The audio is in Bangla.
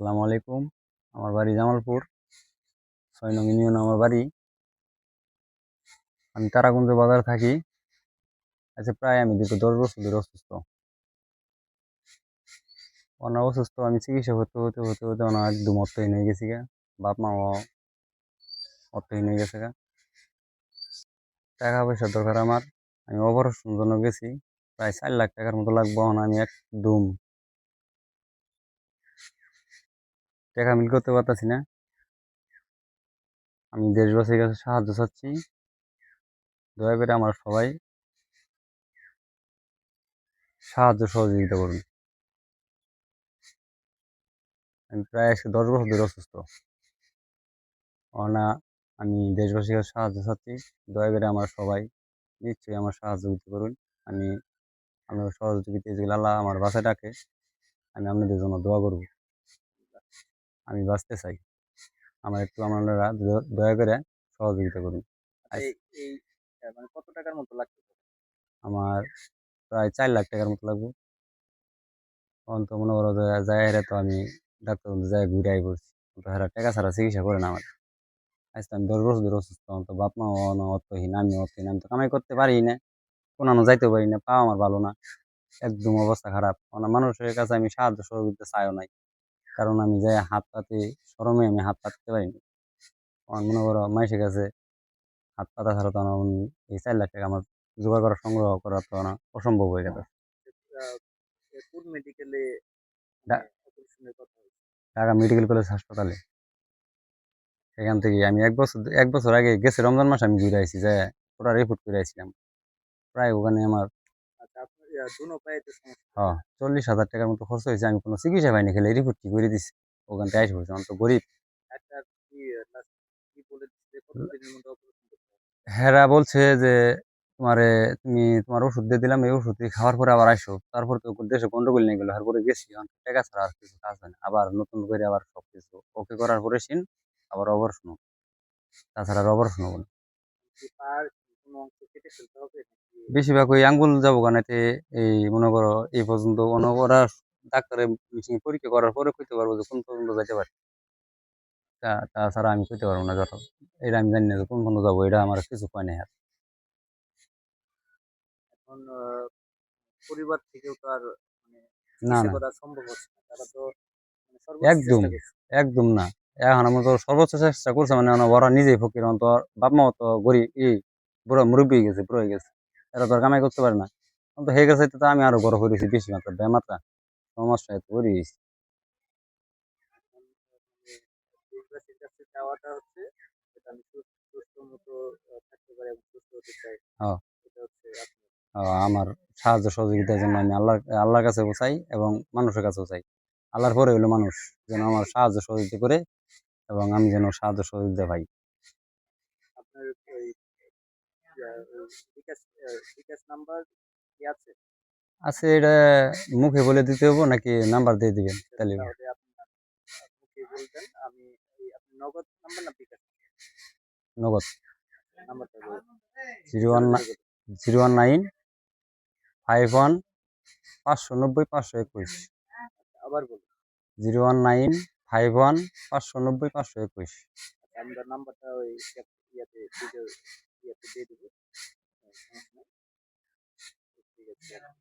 আসসালামু আলাইকুম। আমার বাড়ি জামালপুর। ছয় নং ইউনিয়ন আমার বাড়ি। আমি তারাকুঞ্জ বাজার থাকি। আচ্ছা প্রায় আমি দীর্ঘ দশ বছর ধরে অসুস্থ। অনেক অসুস্থ, আমি চিকিৎসা হতে হতে হতে হতে অনেক একদম অর্থহীন হয়ে গেছি গা। বাপ মাও অর্থহীন হয়ে গেছে গা। টাকা পয়সার দরকার আমার। আমি অপারেশন জন্য গেছি। প্রায় চার লাখ টাকার মতো লাগবো আমি একদম টাকা মিল করতে পারতাছি না। আমি দেশবাসীর কাছে সাহায্য চাচ্ছি। দয়া করে আমার সবাই সাহায্য সহযোগিতা করুন। আমি প্রায় একশো দশ বছর ধরে অসুস্থ। না আমি দেশবাসীর কাছে সাহায্য চাচ্ছি। দয়া করে আমার সবাই নিশ্চয়ই আমার সাহায্যিতা করুন আমি আপনার সহযোগিতা যেগুলো আল্লাহ আমার বাসায় ডাকে, আমি আপনাদের জন্য দোয়া করব। আমি বাঁচতে চাই। আমার একটু আপনারা দয়া করে সহযোগিতা করুন। মানে কত টাকার মতো লাগবে আমার প্রায় চার লাখ টাকার মতো লাগবে। তখন তো মনে করো যে যাই হেরে তো আমি ডাক্তার বন্ধু যাই ঘুরে আই পড়ছি তো হেরা টাকা ছাড়া চিকিৎসা করে না আমার। আজ তো আমি দশ বছর ধরে অসুস্থ। আমার তো বাপ মা অর্থহীন আমি অর্থহীন আমি তো কামাই করতে পারি না। কোনো যাইতে পারি না পা আমার ভালো না। একদম অবস্থা খারাপ। মানে মানুষের কাছে আমি সাহায্য সহযোগিতা চাইও নাই। কারণ আমি যাই হাত পাতে সরমে আমি হাত পাততে পারি না আমার মনে করো মাইসের কাছে হাত পাতা ছাড়া তো আমার এই চার লাখ টাকা আমার জোগাড় করা সংগ্রহ করা তো না অসম্ভব হয়ে গেছে। কোন মেডিকেলে হয়েছে। ঢাকা মেডিকেল কলেজ হাসপাতালে। সেখান থেকে আমি এক বছর এক বছর আগে গেছে রমজান মাসে আমি ঘুরে আইছি যে ওটা রিপোর্ট করে আইছিলাম। প্রায় ওখানে আমার দুনো পায়েতে সমস্যা। হ্যাঁ চল্লিশ হাজার টাকার মতো খরচ হয়েছে আমি কোনো চিকিৎসা পাইনি খেলে রিপোর্ট কি করে দিছি? ওখান থেকে আইসি পড়ছে আমার তো গরিব। হেরা বলছে যে তোমারে তুমি তোমার ওষুধ দিয়ে দিলাম এই ওষুধ দিয়ে খাওয়ার পরে আবার আসো তারপর তো দেশে গন্ডগোল নিয়ে গেলো তারপরে গেছি টাকা ছাড়া আর কিছু কাজ হয় না। আবার নতুন করে আবার সব কিছু ওকে করার পরে সিন আবার অপারেশন হোক। তাছাড়া আর অপারেশন হব না। কোনো অংশ কেটে ফেলতে হবে বেশিরভাগ ওই আঙ্গুল যাব কানাতে এই মনে করো এই পর্যন্ত ওরা ডাক্তারে মেশিন পরীক্ষা করার পরে কইতে পারব যে কোন পর্যন্ত যাইতে পারে। তা- তাছাড়া আমি কইতে পারব না ধরো এটা আমি জানি না যে কোন পর্যন্ত যাব এটা আমার কিছু নাই আর। এখন পরিবার থেকেও তো আর মানে না না। সম্ভব হচ্ছে না। তারা তো মানে একদম। একদম না। এখন আমার তো সর্বোচ্চ চেষ্টা করছে মানে ওরা নিজেই ফকির এখন তো আর বাপ মাও তো গরিব ই বুড়ো মুরব্বী হয়ে গেছে বুড়ো হয়ে গেছে। এরা তো কামাই করতে পারে না। তো হয়ে গেছে তো আমি আরও বড় করেছি বেশি মাত্রা বেমাত্রা সমস্যা এত করে কাছে পারি আহ, আমার সাহায্য সহযোগিতার জন্য আমি আল্লাহ আল্লাহর কাছেও চাই এবং মানুষের কাছেও চাই। আল্লাহর পরে হলো মানুষ যেন আমার সাহায্য সহযোগিতা করে এবং আমি যেন সাহায্য সহযোগিতা পাই আপনার ওই আহ, ওই বিকাশ আহ, বিকাশ নাম্বার কি আছে? আচ্ছা এটা মুখে বলে দিতে হব নাকি নাম্বার দিয়ে দিবেন? তাহলে তাহলে মুখে বলবেন আমি নগদ নাম্বার না বিকাশ নগদ। নাম্বারটা zero one zero one nine five one পাঁচশো নব্বই পাঁচশো একুশ। আবার বলুন। Zero one nine five one পাঁচশো নব্বই পাঁচশো একুশ। আচ্ছা, আমরা নাম্বারটা ওই ইয়াতে ইয়াতে দিয়ে দেবো। হ্যাঁ,